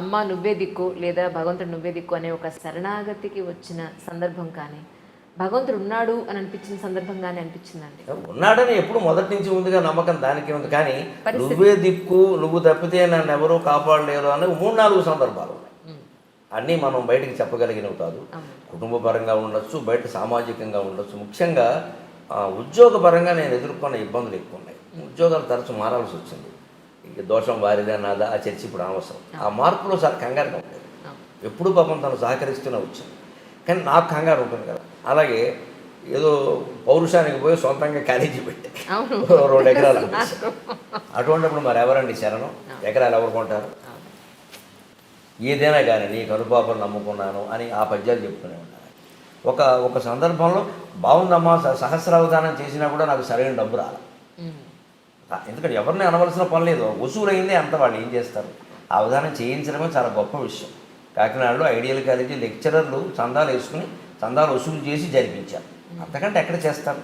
అమ్మ నువ్వే దిక్కు లేదా భగవంతుడు నువ్వే దిక్కు అనే ఒక శరణాగతికి వచ్చిన సందర్భం కానీ భగవంతుడు ఉన్నాడు అని అనిపించిన సందర్భం కానీ అనిపించిందండి. ఉన్నాడని ఎప్పుడు మొదటి నుంచి ఉందిగా నమ్మకం దానికి ఉంది. కానీ. నువ్వే దిక్కు నువ్వు తప్పితే నన్ను ఎవరూ కాపాడలేరు అని మూడు నాలుగు సందర్భాలు ఉన్నాయి. అన్నీ మనం బయటికి చెప్పగలిగినవి కాదు. అవును. కుటుంబ పరంగా ఉండొచ్చు బయట సామాజికంగా ఉండొచ్చు. ముఖ్యంగా ఆ, ఉద్యోగపరంగా నేను ఎదుర్కొన్న ఇబ్బందులు ఎక్కువ ఉన్నాయి. ఉద్యోగాలు తరచు మారాల్సి వచ్చింది. ఇక దోషం వారిదా నాదా ఆ చర్చ ఇప్పుడు అనవసరం ఆ మార్పులో సార్ కంగారుగా ఉండేది. ఎప్పుడు పాపం తను సహకరిస్తూనే వచ్చింది కానీ నాకు కంగారు ఉంటుంది కదా. అలాగే ఏదో పౌరుషానికి పోయి సొంతంగా కాలేజీ పెట్టే. రెండు ఎకరాలు. అటువంటిప్పుడు మరి ఎవరండి శరణం? ఎకరాలు ఎవరు కొంటారు. ఏదైనా కానీ నీ కనుపాపలు నమ్ముకున్నాను అని ఆ పద్యాలు చెప్తూనే ఉన్నాను ఒక ఒక సందర్భంలో బాగుందమ్మా సహస్రావధానం చేసినా కూడా నాకు సరైన డబ్బు రాలి. ఎందుకంటే ఎవరిని అనవలసిన పని లేదు. వసూలైందే అంత వాళ్ళు ఏం చేస్తారు? అవధానం చేయించడమే చాలా గొప్ప విషయం. కాకినాడలో ఐడియల్ కాలేజీ లెక్చరర్లు చందాలు వేసుకుని చందాలు వసూలు చేసి జరిపించారు. అంతకంటే ఎక్కడ చేస్తారు?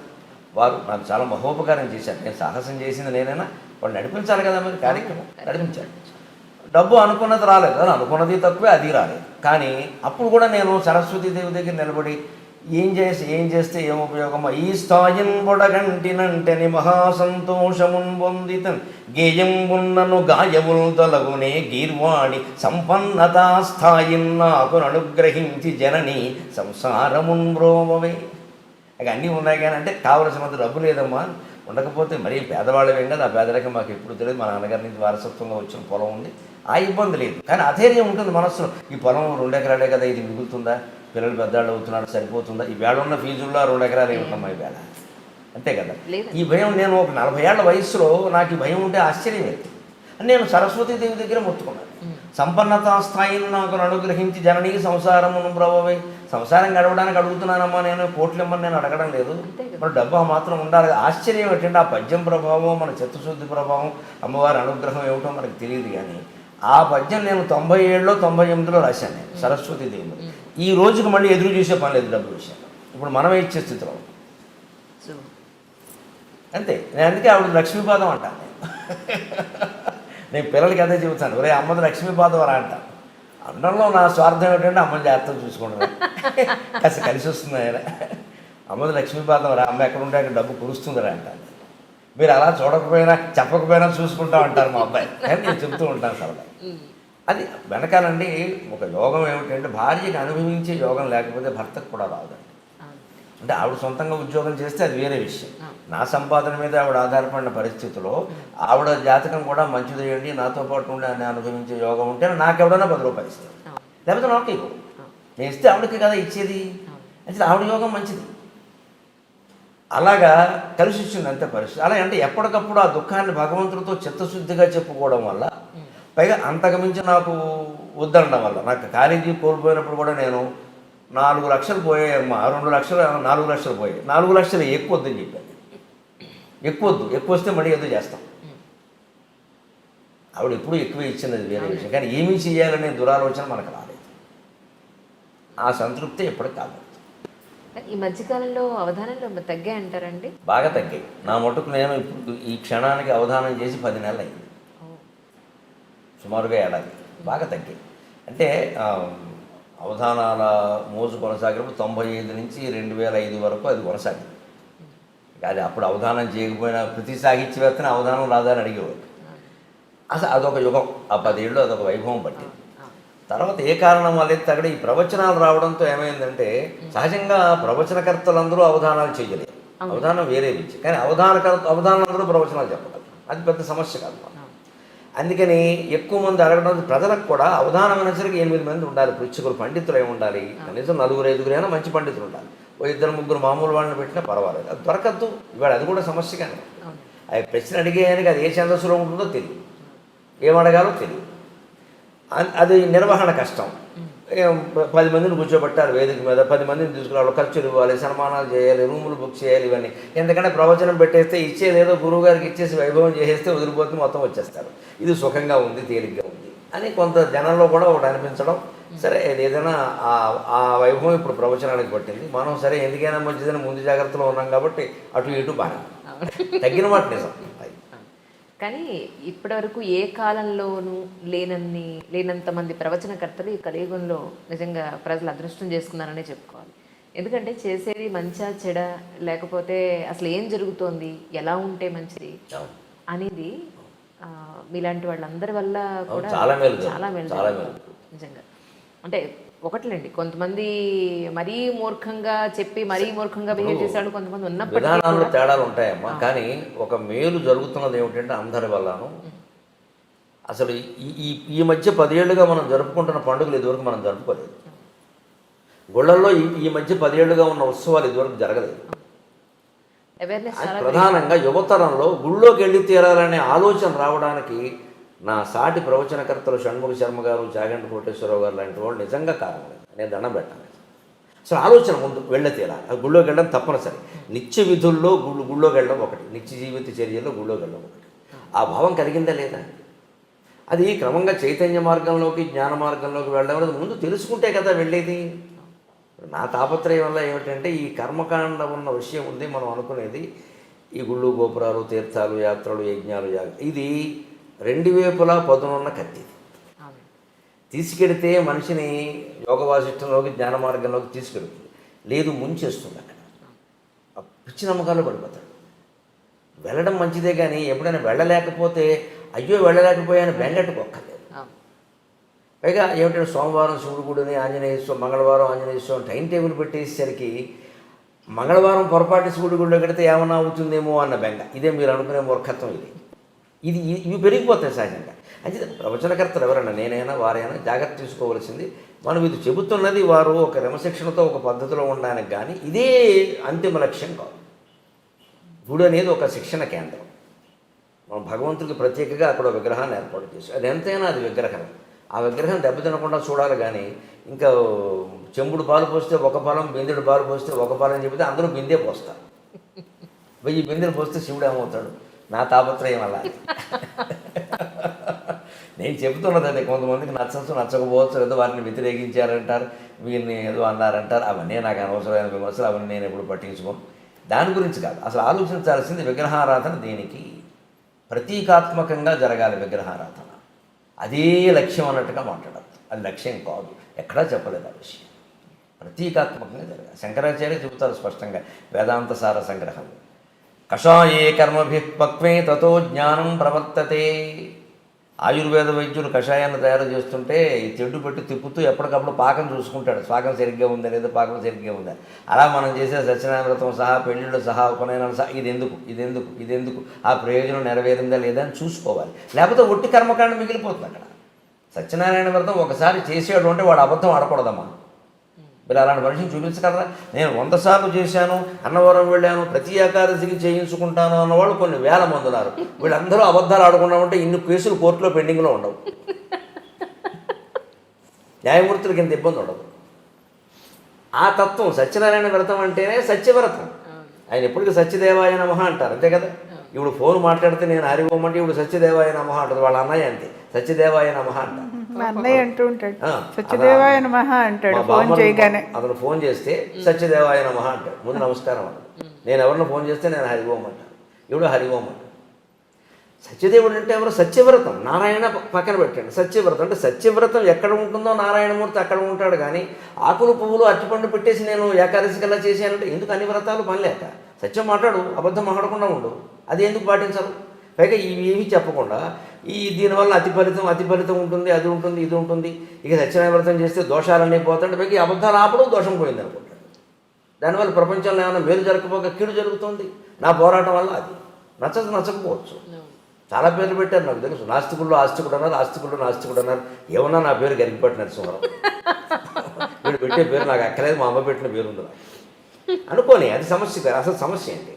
వారు నాకు చాలా మహోపకారం చేశారు. నేను సాహసం చేసింది నేనైనా వాళ్ళు నడిపించాలి కదా మరి కార్యక్రమం? నడిపించారు. డబ్బు అనుకున్నది రాలేదు. అనుకున్నది తక్కువే అది రాలేదు. కానీ అప్పుడు కూడా నేను సరస్వతి దేవి దగ్గర నిలబడి ఏం చేసి ఏం చేస్తే ఏం ఉపయోగమో? ఈ స్థాయిన్ బొడగంటినంటని మహాసంతోషమున్ పొందితన్ గేయం ఉన్నను గాయముల్ తొలగునే గీర్వాణి సంపన్నతా స్థాయిన్ నాకు అనుగ్రహించి జనని సంసారమున్ బ్రోమవే ఇక అన్నీ ఉన్నాయి కానీ అంటే కావలసినంత డబ్బు లేదమ్మా. ఉండకపోతే మరీ పేదవాళ్ళమేం కదా ఆ పేదరికం మాకు ఎప్పుడు తెలియదు. మా నాన్నగారి నుంచి వారసత్వంగా వచ్చిన పొలం ఉంది. ఆ ఇబ్బంది లేదు. కానీ అధైర్యం ఉంటుంది మనసులో ఈ పొలం రెండు ఎకరాలే కదా ఇది మిగులుతుందా? పిల్లలు పెద్దవాళ్ళు అవుతున్నారు సరిపోతుందా? ఈ వేళ ఉన్న ఫీజుల్లో రెండు ఎకరాలు ఏమిటమ్మా ఈ వేళ? అంతే కదా. ఈ భయం నేను ఒక నలభై ఏళ్ళ వయసులో నాకు ఈ భయం ఉంటే ఆశ్చర్యం లేదు నేను సరస్వతి దేవి దగ్గర మొత్తుకున్నాను. సంపన్నతా స్థాయిని నాకు అనుగ్రహించి జననీ సంసారమును బ్రవవే సంసారం గడవడానికి అడుగుతున్నానమ్మా నేను కోట్లమ్మని నేను అడగడం లేదు. మరి డబ్బు మాత్రం ఉండాలి. ఆశ్చర్యం ఏంటంటే ఆ పద్యం ప్రభావం మన చిత్తశుద్ధి ప్రభావం అమ్మవారి అనుగ్రహం ఏమిటో మనకు తెలియదు కానీ ఆ పద్యం నేను తొంభై ఏడులో తొంభై ఎనిమిదిలో రాశాను నేను సరస్వతి దేవి ఈ రోజుకి మళ్ళీ ఎదురు చూసే పని లేదు డబ్బు విషయం. ఇప్పుడు మనమే ఇచ్చే స్థితిలో అంతే. నేను అందుకే ఆవిడ లక్ష్మీపాదం అంటాను నేను. నేను పిల్లలకి అదే చెబుతాను ఒరే అమ్మది లక్ష్మీపాదం రా అంటాను అండంలో నా స్వార్థం ఏంటంటే అమ్మని జాగ్రత్తగా చూసుకుంటాను కాస్త కలిసి వస్తుంది ఆయన. అమ్మది లక్ష్మీపాదం రా అమ్మ ఎక్కడ ఉంటే అక్కడ డబ్బు కురుస్తుందిరా అంటాను మీరు అలా చూడకపోయినా చెప్పకపోయినా చూసుకుంటా ఉంటారు మా అబ్బాయి కానీ నేను చెప్తూ ఉంటాను సరదా అది వెనకాలండి ఒక యోగం ఏమిటంటే భార్యకి అనుభవించే యోగం లేకపోతే భర్తకు కూడా రాదండి. అంటే ఆవిడ సొంతంగా ఉద్యోగం చేస్తే అది వేరే విషయం. నా సంపాదన మీద ఆవిడ ఆధారపడిన పరిస్థితిలో ఆవిడ జాతకం కూడా మంచిదేయండి నాతో పాటు ఉండి ఆయన అనుభవించే యోగం ఉంటే నాకు ఎవడన్నా పది రూపాయలు ఇస్తాను. లేకపోతే నాకు ఇవ్వు. నేను ఇస్తే ఆవిడకి కదా ఇచ్చేది. అంటే ఆవిడ యోగం మంచిది అలాగా కలిసి వచ్చింది అంతే పరిస్థితి. అలా అంటే ఎప్పటికప్పుడు ఆ దుఃఖాన్ని భగవంతుడితో చిత్తశుద్ధిగా చెప్పుకోవడం వల్ల పైగా అంతకుమించి నాకు వద్దనడం వల్ల నాకు కాలేజీ కోల్పోయినప్పుడు కూడా నేను నాలుగు లక్షలు పోయాయమ్మా రెండు లక్షలు నాలుగు లక్షలు పోయాయి నాలుగు లక్షలు ఎక్కువ వద్దని చెప్పాను. ఎక్కువ వద్దు ఎక్కువ వస్తే మళ్ళీ ఏదో చేస్తాం. ఆవిడ ఎప్పుడు ఎక్కువ ఇచ్చింది అది వేరే విషయం. కానీ ఏమీ చేయాలనే దురాలోచన మనకు రాలేదు. ఆ సంతృప్తి ఎప్పటికి కాదు ఈ మధ్యకాలంలో అవధానంలో తగ్గాయి అంటారండి? బాగా తగ్గాయి. నా మటుకు నేను ఇప్పుడు ఈ క్షణానికి అవధానం చేసి పది నెలలు అయింది సుమారుగా ఏడాది. బాగా తగ్గాయి. అంటే అవధానాల మోజు కొనసాగినప్పుడు తొంభై ఐదు నుంచి రెండు వేల ఐదు వరకు అది కొనసాగింది. ఇక అది అప్పుడు అవధానం చేయకపోయినా ప్రతి సాహిత్యవేత్తని అవధానం రాదని అడిగేవాడు అసలు అదొక యుగం. ఆ పదేళ్ళు అదొక వైభవం పట్టింది. తర్వాత ఏ కారణం వల్ల తగడ ఈ ప్రవచనాలు రావడంతో ఏమైందంటే సహజంగా ప్రవచనకర్తలందరూ అవధానాలు చేయలేరు అవధానం వేరే విద్య కానీ అవధానకర్త అవధానందరూ ప్రవచనాలు చెప్పగలరు అది పెద్ద సమస్య కాదు. అందుకని ఎక్కువ మంది అడగడం ప్రజలకు కూడా అవధానం అనేసరికి ఎనిమిది మంది ఉండాలి. పృచ్ఛకులు పండితులు ఏమి ఉండాలి. కనీసం నలుగురు ఐదుగురైనా మంచి పండితులు ఉండాలి. ఓ ఇద్దరు ముగ్గురు మామూలు వాళ్ళని పెట్టినా పర్వాలేదు. అది దొరకద్దు. ఇవాళ అది కూడా సమస్యగానే అవును. ఆ ప్రశ్న అడిగేయడానికి అది ఏ ఛందస్సులో ఉంటుందో తెలియదు. ఏమడగాలో తెలియదు. అన్- అది నిర్వహణ కష్టం. పది మందిని కూర్చోబెట్టారు వేదిక మీద పది మందిని తీసుకురావాలి ఖర్చులు ఇవ్వాలి సన్మానాలు చేయాలి రూములు బుక్ చేయాలి ఇవన్నీ. ఎందుకంటే ప్రవచనం పెట్టేస్తే ఇచ్చేది ఏదో గురువు గారికి ఇచ్చేసి వైభవం చేసేస్తే వదిలిపోతే మొత్తం వచ్చేస్తారు. ఇది సుఖంగా ఉంది తేలిగ్గా ఉంది అని కొంత జనంలో కూడా ఒకటి అనిపించడం. సరే ఏదైనా ఆ ఆ వైభవం ఇప్పుడు ప్రవచనానికి పట్టింది. మనం సరే ఎందుకైనా మంచిదని ముందు జాగ్రత్తలో ఉన్నాం కాబట్టి అటు ఇటు బాగా. తగ్గిన మాట నిజం. కానీ ఇప్పటివరకు ఏ కాలంలోనూ లేనన్ని లేనంత మంది ప్రవచనకర్తలు ఈ కలియుగంలో నిజంగా ప్రజలు అదృష్టం చేసుకున్నారనే చెప్పుకోవాలి ఎందుకంటే చేసేది మంచా చెడ లేకపోతే అసలు ఏం జరుగుతోంది ఎలా ఉంటే మంచిది. అనేది మీలాంటి వాళ్ళందరి వల్ల కూడా చాలా మేలు. చాలా మేలు. నిజంగా అంటే ఒకట్లేండి. కొంతమంది మరీ మూర్ఖంగా చెప్పి మరీ మూర్ఖంగా బిహేవ్ చేసేవాళ్ళు కొంతమంది ఉన్నప్పటికీ విధానాల్లో తేడాలు ఉంటాయమ్మా. కానీ ఒక మేలు జరుగుతున్నది ఏమిటంటే అందరి వల్లను. అసలు ఈ ఈ మధ్య పదేళ్ళుగా మనం జరుపుకుంటున్న పండుగలు ఇదివరకు మనం జరుపుకోలేదు. గుళ్ళల్లో ఈ ఈ మధ్య పదేళ్ళుగా ఉన్న ఉత్సవాలు ఇదివరకు జరగలేదు. ప్రధానంగా యువతరంలో గుళ్ళోకి వెళ్ళి తీరాలనే ఆలోచన రావడానికి నా సాటి ప్రవచనకర్తలు షణ్ముఖ శర్మ గారు జాగంటి కోటేశ్వరరావు గారు లాంటి వాళ్ళు నిజంగా కారణం లేదు. నేను దండం పెట్టాను. అసలు ఆలోచన ముందు వెళ్ళ తీరాలి. ఆ గుళ్ళోకి వెళ్ళడం తప్పనిసరి. నిత్య విధుల్లో గుళ్ళు గుళ్ళోకి వెళ్ళడం ఒకటి. నిత్య జీవిత చర్యల్లో గుళ్ళోకి వెళ్ళడం ఒకటి. ఆ భావం కలిగిందా లేదా? అది క్రమంగా చైతన్య మార్గంలోకి జ్ఞాన మార్గంలోకి వెళ్ళడం అనేది ముందు తెలుసుకుంటే కదా వెళ్ళేది. నా తాపత్రయం వల్ల ఏమిటంటే ఈ కర్మకాండ ఉన్న విషయం ఉంది మనం అనుకునేది. ఈ గుళ్ళు గోపురాలు తీర్థాలు యాత్రలు యజ్ఞాలు ఇది రెండు వైపులా పదునున్న కత్తి. తీసుకెడితే మనిషిని యోగ వాసిష్టంలోకి జ్ఞాన మార్గంలోకి తీసుకెడుతుంది. లేదు ముంచేస్తుంది అక్కడ. ఆ పిచ్చి నమ్మకాలు పడిపోతాడు. వెళ్ళడం మంచిదే కానీ ఎప్పుడైనా వెళ్ళలేకపోతే అయ్యో వెళ్ళలేకపోయాను బెంగట్టుకోక్కర్లేదు. పైగా ఏమిటంటే సోమవారం శివుడు గుడిని ఆంజనేయ స్వామి మంగళవారం ఆంజనేయ స్వామి టైం టేబుల్ పెట్టేసరికి మంగళవారం పొరపాటు శివుడి గుడిలో కడితే ఏమన్నా అవుతుందేమో అన్న బెంగ. ఇదే మీరు అనుకునే మూర్ఖత్వం ఇది. ఇది ఇవి పెరిగిపోతాయి సహజంగా. అయితే ప్రవచనకర్తలు ఎవరైనా నేనైనా వారైనా జాగ్రత్త తీసుకోవాల్సింది మనం ఇది చెబుతున్నది వారు ఒక క్రమశిక్షణతో ఒక పద్ధతిలో ఉండడానికి కానీ ఇదే అంతిమ లక్ష్యం కాదు. గుడి అనేది ఒక శిక్షణ కేంద్రం. మనం భగవంతుడికి ప్రత్యేకంగా అక్కడ విగ్రహాన్ని ఏర్పాటు చేసి అది ఎంతైనా అది విగ్రహం. ఆ విగ్రహం దెబ్బతినకుండా చూడాలి కానీ ఇంకా చెంబుడు పాలు పోస్తే ఒక పాలం బిందెడు పాలు పోస్తే ఒక పాలం చెబితే అందరూ బిందే పోస్తారు. వెయ్యి బిందెలు పోస్తే శివుడు ఏమవుతాడు? నా తాపత్రయం అలా. నేను చెబుతున్నది అదే కొంతమందికి నచ్చచ్చు నచ్చకపోవచ్చు లేదా వారిని వ్యతిరేకించారంటారు వీరిని ఏదో అన్నారంటారు అవన్నీ నాకు అనవసరమైన విమర్శలు అవన్నీ నేను ఎప్పుడు పట్టించుకోను. దాని గురించి కాదు అసలు ఆలోచించాల్సింది విగ్రహారాధన దేనికి? ప్రతీకాత్మకంగా జరగాలి విగ్రహారాధన. అదే లక్ష్యం అన్నట్టుగా మాట్లాడద్దు అది లక్ష్యం కాదు. ఎక్కడా చెప్పలేదు ఆ విషయం. ప్రతీకాత్మకంగా జరగాలి. శంకరాచార్య చెబుతారు స్పష్టంగా వేదాంత సార సంగ్రహం. కషాయే కర్మభి పక్వే తతో జ్ఞానం ప్రవర్తతే. ఆయుర్వేద వైద్యులు కషాయాన్ని తయారు చేస్తుంటే ఈ తెడ్డు పెట్టి తిప్పుతూ ఎప్పటికప్పుడు పాకం చూసుకుంటాడు. పాకం సరిగ్గా ఉందా లేదా? పాకం సరిగ్గా ఉందా? అలా మనం చేసే సత్యనారాయణ వ్రతం సహా పెళ్ళిళ్ళు సహా ఉపనయనాలు సహా ఇది ఎందుకు ఇది ఎందుకు ఇది ఎందుకు ఆ ప్రయోజనం నెరవేరిందా లేదా అని చూసుకోవాలి. లేకపోతే ఒట్టి కర్మకాండ మిగిలిపోతుంది అక్కడ. సత్యనారాయణ వ్రతం ఒకసారి చేసాడు అంటే వాడు అబద్ధం ఆడకూడదమ్మా. మీరు అలాంటి మనిషిని చూపించగలరా నేను వంద సార్లు చేశాను అన్నవరం వెళ్ళాను ప్రతి ఏకాదశికి చేయించుకుంటాను అన్నవాళ్ళు కొన్ని వేల మంది ఉన్నారు. వీళ్ళందరూ అబద్ధాలు ఆడకుండా ఉంటే ఇన్ని కేసులు కోర్టులో పెండింగ్లో ఉండవు. న్యాయమూర్తులకి ఇంత ఇబ్బంది ఉండదు. ఆ తత్వం సత్యనారాయణ వ్రతం అంటేనే సత్యవ్రతం. ఆయన ఎప్పటికీ సత్యదేవాయ నమః అంటారు అంతే కదా? ఇప్పుడు ఫోన్ మాట్లాడితే నేను హరిఓమంటే ఇప్పుడు సత్యదేవాయ నమః అంటుంది వాళ్ళ అన్నయ్య అంతే. సత్యదేవాయ నమః అంటారు మా అన్నయ్య అంటూ ఉంటాడు సత్యదేవాయ నమః అంటాడు ఫోన్ చేయగానే. అతను ఫోన్ చేస్తే సత్యదేవాయ నమః అంటాడు. ముందు నమస్కారం అంటాడు నేను ఎవరిని ఫోన్ చేస్తే నేను హరి ఓం అంటాను ఇప్పుడు హరి ఓం అంటాడు సత్యదేవుడు అంటే ఎవరు? సత్యవ్రతం. నారాయణ పక్కన పెట్టండి. సత్యవ్రతం అంటే సత్యవ్రతం ఎక్కడ ఉంటుందో నారాయణమూర్తి అక్కడ ఉంటాడు కానీ ఆకులు పువ్వులు అరటిపండు పెట్టేసి నేను ఏకాదశి కల్లా చేశానంటే ఎందుకు అన్ని వ్రతాలు పని లేక? సత్యం మాట్లాడు అబద్ధం మాట్లాడకుండా ఉండు. అది ఎందుకు పాటించరు? పైగా ఇవి ఏమీ చెప్పకుండా ఈ దీనివల్ల అతి ఫలితం అతి ఫలితం ఉంటుంది అది ఉంటుంది ఇది ఉంటుంది. ఇక సత్యనారాయణ వ్రతం చేస్తే దోషాలన్నీ పోతాడు ఈ అబద్ధాలు ఆపడం దోషం పోయింది అనుకుంటాడు దానివల్ల ప్రపంచంలో ఏమైనా మేలు జరగకపోక కీడు జరుగుతుంది. నా పోరాటం వల్ల అది. నచ్చదు నచ్చకపోవచ్చు. చాలా పేర్లు పెట్టారు నాకు తెలుసు. నాస్తికుల్లో ఆస్తికుడు అన్నారు ఆస్తికుల్లో నాస్తికుడు అన్నారు. ఏమన్నా నా పేరు గరిగిపట్టి నరసింహరావు వీడు పెట్టే పేరు నాకు అక్కలేదు మా అమ్మ పెట్టిన పేరు ఉంది నాకు. అనుకోని అది సమస్య కాదు. అసలు సమస్య ఏంటి?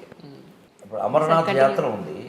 ఇప్పుడు అమరనాథ్ యాత్ర ఉంది.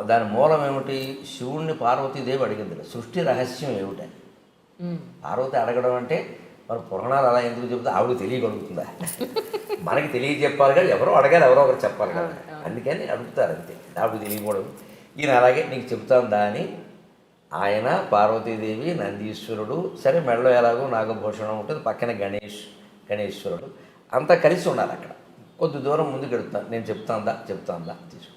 దాని మూలం ఏమిటి? శివుణ్ణి పార్వతీదేవి అడిగింది సృష్టి రహస్యం ఏమిటని. పార్వతి అడగడం అంటే మరి పురాణాలు అలా ఎందుకు చెబుతా? ఆవిడ తెలియగలుగుతుందా? మనకి తెలియజెప్పాలి కదా. ఎవరో అడగాలి ఎవరో ఒకరు చెప్పాలి కదా. అందుకని అడుగుతారు అంతే. ఆవిడ తెలియకూడదు. ఈయన అలాగే నీకు చెప్తాందా అని ఆయన పార్వతీదేవి నందీశ్వరుడు సరే మెడలో ఎలాగో నాగభూషణం ఉంటుంది పక్కన గణేష్ గణేశ్వరుడు అంతా కలిసి ఉండాలి అక్కడ. కొద్ది దూరం ముందుకు వెళ్తాను నేను చెప్తాందా? చెప్తాందా? తీసుకు.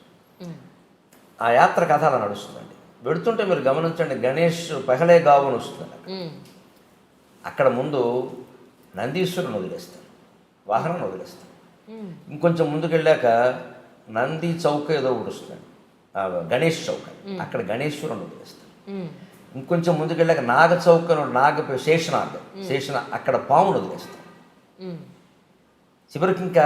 ఆ యాత్ర కథ అలా నడుస్తుందండి. వెడుతుంటే మీరు గమనించండి గణేష్ పెహలే గావుని వస్తుంది. అక్కడ. ముందు నందీశ్వరుని వదిలేస్తారు వాహనం వదిలేస్తారు. ఉమ్. ఇంకొంచెం ముందుకు వెళ్ళాక నంది చౌక ఏదో ఒకటి వస్తుంది ఆ, గణేష్ చౌక. అక్కడ గణేశ్వరుని వదిలేస్తారు. ఉమ్. ఇంకొంచెం ముందుకు వెళ్ళాక నాగ చౌక నాగ శేషనాగ. శేషన అక్కడ పామును వదిలేస్తారు. ఉమ్. చివరికి ఇంకా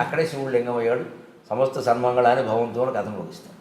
అక్కడే శివుడు లింగం అయ్యాడు. సమస్త సన్మంగళాన్ని భవంతో కథను ముగిస్తాడు